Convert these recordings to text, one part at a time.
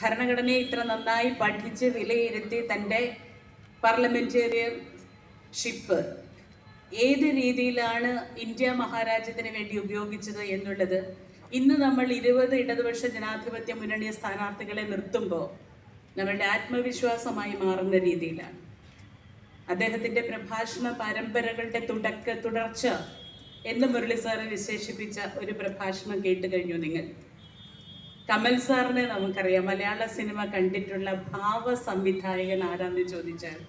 ഭരണഘടനയെ ഇത്ര നന്നായി പഠിച്ച് വിലയിരുത്തി തന്റെ പാർലമെന്റേറിയൻ ഷിപ്പ് ഏത് രീതിയിലാണ് ഇന്ത്യ മഹാരാജ്യത്തിന് വേണ്ടി ഉപയോഗിച്ചത് എന്നുള്ളത് ഇന്ന് നമ്മൾ ഇരുപത് ഇടതുപക്ഷ ജനാധിപത്യ മുന്നണി സ്ഥാനാർത്ഥികളെ നിർത്തുമ്പോൾ നമ്മളുടെ ആത്മവിശ്വാസമായി മാറുന്ന രീതിയിലാണ്. അദ്ദേഹത്തിന്റെ പ്രഭാഷണ പരമ്പരകളുടെ തുടക്ക തുടർച്ച എന്ന് മുരളി സാറ് വിശേഷിപ്പിച്ച ഒരു പ്രഭാഷണം കേട്ട് കഴിഞ്ഞു നിങ്ങൾ. കമൽ സാറിനെ നമുക്കറിയാം. മലയാള സിനിമ കണ്ടിട്ടുള്ള ഭാവ സംവിധായകൻ ആരാന്ന് ചോദിച്ചാൽ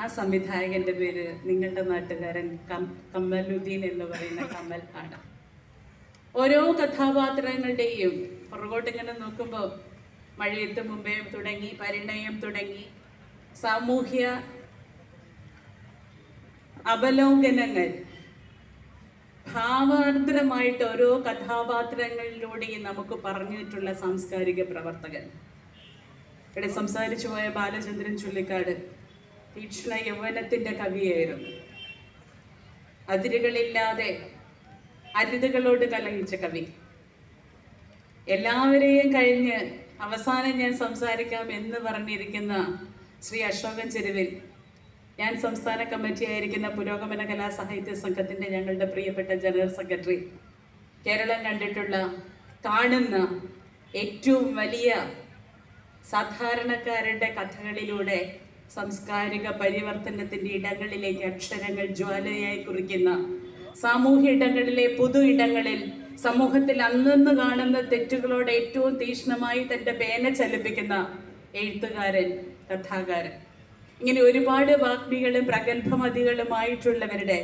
ആ സംവിധായകന്റെ പേര് നിങ്ങളുടെ നാട്ടുകാരൻ കമലുദ്ദീൻ എന്ന് പറയുന്ന കമൽ ആണ്. ഓരോ കഥാപാത്രങ്ങളുടെയും പുറകോട്ട് ഇങ്ങനെ നോക്കുമ്പോൾ മഴയത്ത് മുമ്പേ തുടങ്ങി പരിണയം തുടങ്ങി സാമൂഹ്യ അവലോകനങ്ങൾ ഭാവാർദ്രമായിട്ട് ഓരോ കഥാപാത്രങ്ങളിലൂടെയും നമുക്ക് പറഞ്ഞിട്ടുള്ള സാംസ്കാരിക പ്രവർത്തകൻ. ഇവിടെ സംസാരിച്ചു പോയ ബാലചന്ദ്രൻ ചുള്ളിക്കാട് തീക്ഷ്ണ യൗവനത്തിന്റെ കവിയായിരുന്നു. അതിരുകളില്ലാതെ അരുതുകളോട് കലഹിച്ച കവി. എല്ലാവരെയും കഴിഞ്ഞ് അവസാനം ഞാൻ സംസാരിക്കാം എന്ന് പറഞ്ഞിരിക്കുന്ന ശ്രീ അശോകൻ ചെരുവിൽ ഞാൻ സംസ്ഥാന കമ്മിറ്റി ആയിരിക്കുന്ന പുരോഗമന കലാ സാഹിത്യ സംഘത്തിന്റെ ഞങ്ങളുടെ പ്രിയപ്പെട്ട ജനറൽ സെക്രട്ടറി. കേരളം കണ്ടിട്ടുള്ള കാണുന്ന ഏറ്റവും വലിയ സാധാരണക്കാരുടെ കഥകളിലൂടെ സാംസ്കാരിക പരിവർത്തനത്തിന്റെ ഇടങ്ങളിലേക്ക് അക്ഷരങ്ങൾ ജ്വാലയായി കുറിക്കുന്ന സാമൂഹ്യ ഇടങ്ങളിലെ പൊതു ഇടങ്ങളിൽ സമൂഹത്തിൽ അന്നന്ന് കാണുന്ന തെറ്റുകളോട് ഏറ്റവും തീക്ഷ്ണമായി തന്റെ പേന ചലിപ്പിക്കുന്ന എഴുത്തുകാരൻ കഥാകാരൻ. ഇങ്ങനെ ഒരുപാട് വാഗ്മികളും പ്രഗത്ഭമതികളുമായിട്ടുള്ളവരുടെ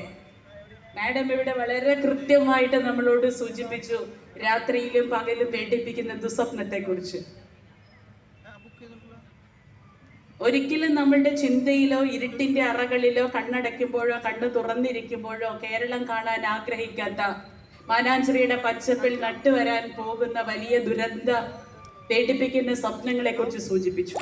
മാഡം ഇവിടെ വളരെ കൃത്യമായിട്ട് നമ്മളോട് സൂചിപ്പിച്ചു രാത്രിയിലും പകലും പേടിപ്പിക്കുന്ന ദുസ്വപ്നത്തെ കുറിച്ച് ഒരിക്കലും നമ്മളുടെ ചിന്തയിലോ ഇരുട്ടിന്റെ അറകളിലോ കണ്ണടയ്ക്കുമ്പോഴോ കണ്ണ് തുറന്നിരിക്കുമ്പോഴോ കേരളം കാണാൻ ആഗ്രഹിക്കാത്ത മാനാഞ്ചിറയുടെ പച്ചപ്പിൽ നട്ടുവരാൻ പോകുന്ന വലിയ ദുരന്ത പേടിപ്പിക്കുന്ന സ്വപ്നങ്ങളെ കുറിച്ച് സൂചിപ്പിച്ചു.